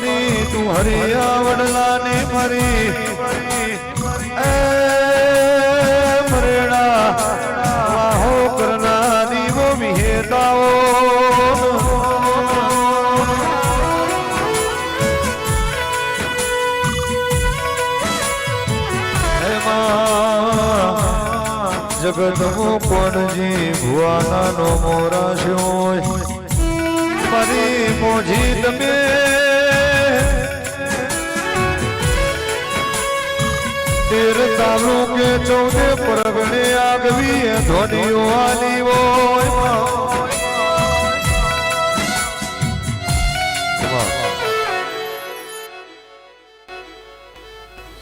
માની તું હરી આવડલા ને મરી. એ મરેડા વાહો કરના દીવો વિહેતાઓ. જગત કોણજી ભુવાના નો મોરાશ્યો પરી મોજી તમે તેર કે ચૌદે પરગણે આગવી ધોનીઓ આલી હોય.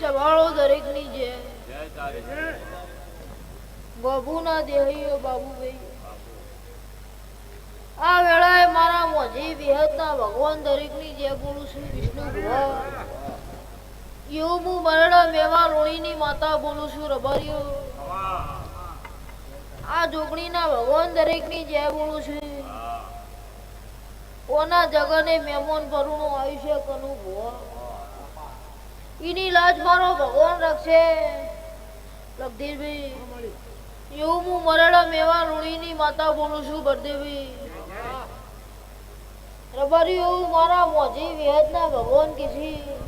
સવાળો દરેકની જે બાબુના દેહીઓ બાબુભાઈ આ વેળાએ મારા મોજી વિહતના ભગવાન દરેકની જે બોલું છું, વિષ્ણુ ભગવાન. માતા બોલું છું રબારીઓ. આ ભગવાન દરેકની જય એવું મારા મોજી વિહતના ભગવાન કીધી.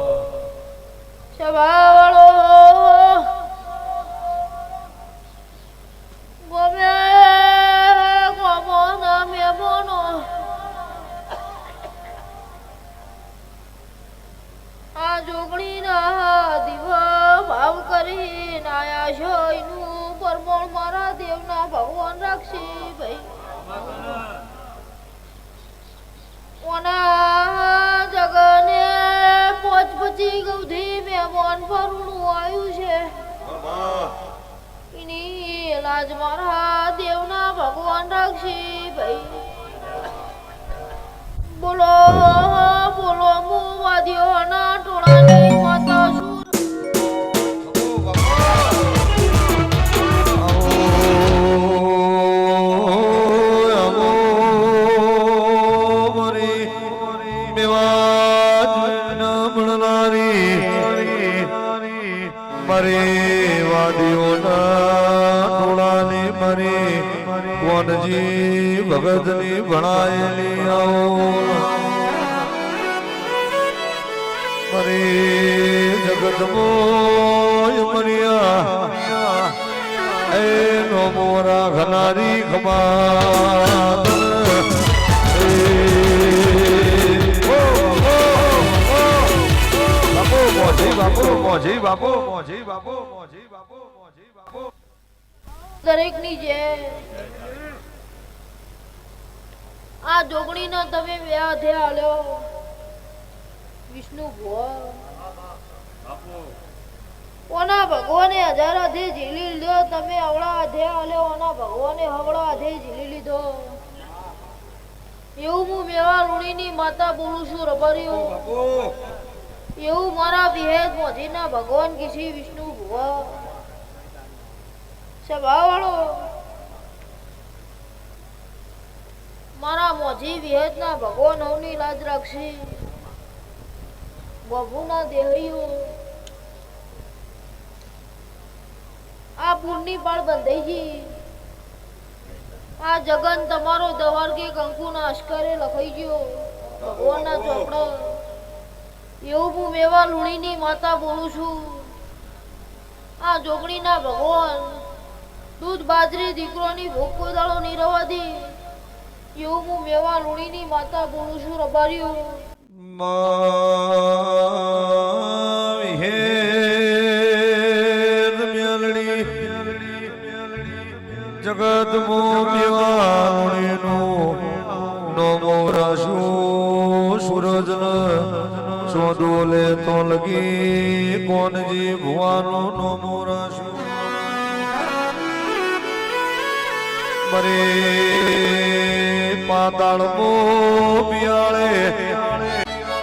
ભગવાન રાખશે ભાઈ. ઓના જગને પોચ પછી ગૌધી મહેમાન ભરણું આવ્યું છે એની લાજ મારા દેવના ભગવાન રાખશે ભાઈ વાદીઓના ટોળાની મરે કોનજી ભગતની ભણાયેલી આવો. મરે જગત મોય મરિયા એ નો મોરા ઘનારી ખમા મોજી બાપુ. મોજી બાપુ મોજી બાપુ મોજી બાપુ દરેકની જે આ જોગણીનો તમે વ્યાહ થે આલ્યો. વિષ્ણુ ભો ઓના ભગવાને હજાર અધે ઝીલી લીધો. તમે અવળા અધે આલ્યો. ઓના ભગવાને હવળા અધે ઝીલી લીધો. એવું હું મેવા ઋણીની માતા બોલું છું રબારીઓ. એવું મારા વિહેદ મોજીના ભગવાન કિસી વિષ્ણુ ભુવા. સભાવાળો મારા મોજી વિહેજના ભગવાન હવની લાજ રાખશે બબુના દેહરીઓ. આ પૂરની પાળ બંધાઈ ગઈ. આ જગન તમારો દવાર કે કંકુના અશ્કરે લખાઈ ગયો. ભગવાનના ચોપડા. એવું હું મેવા લુણીની માતા બોલું છું. આ જોગણીના ભગવાન, દૂધ બાજરી દીકરોની ભૂખ દાળો દાડો નહીં રવા દે એવું હું મેવા લુણીની માતા બોલું છું, રબારીઓ. જગત મોવાણીનું નો મોરાશુ રણસો ડોલે તો લગી કોનજી ભુવાનો નો મોરાશો મરે પાતાળ મો પિયાળે.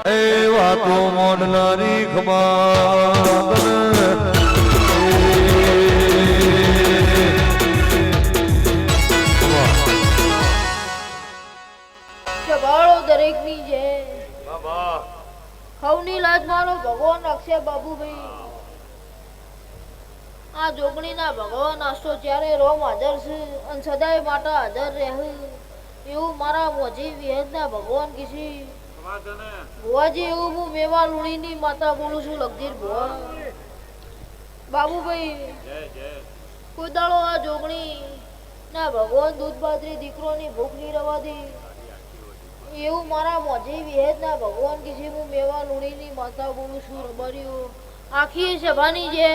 એ વાતો મોડનારી ખબર દરેકની જય બાબા હવની લાજ મારો ભગવાન રાખશે બાબુભાઈ. આ જોગણીના ભગવાન આસ્તો ત્યારે રોમ હાજર છે અને સદાય માટે હાજર રહે એવું મારા મોજી વિહેદના ભગવાન કીધી ભુવાજી, એવું હું મેવા લુણીની માતા બોલું છું, લગજીર ભુવા. બાબુભાઈ, કોઈ આ જોગણી ના ભગવાન દૂધ દીકરો દીકરોની ભૂખની રવા દી એવું મારા મોજે વિહેદના ભગવાન કીધી હું મેવા લુણીની માતા બોલું છું રબારીઓ આખી સભાની જે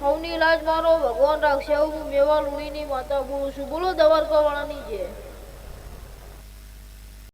સૌની લાજ મારો. ભગવાન રાખશે હું મેવા લુણીની માતા બોલું છું. બોલો દવારકાવાળાની જે.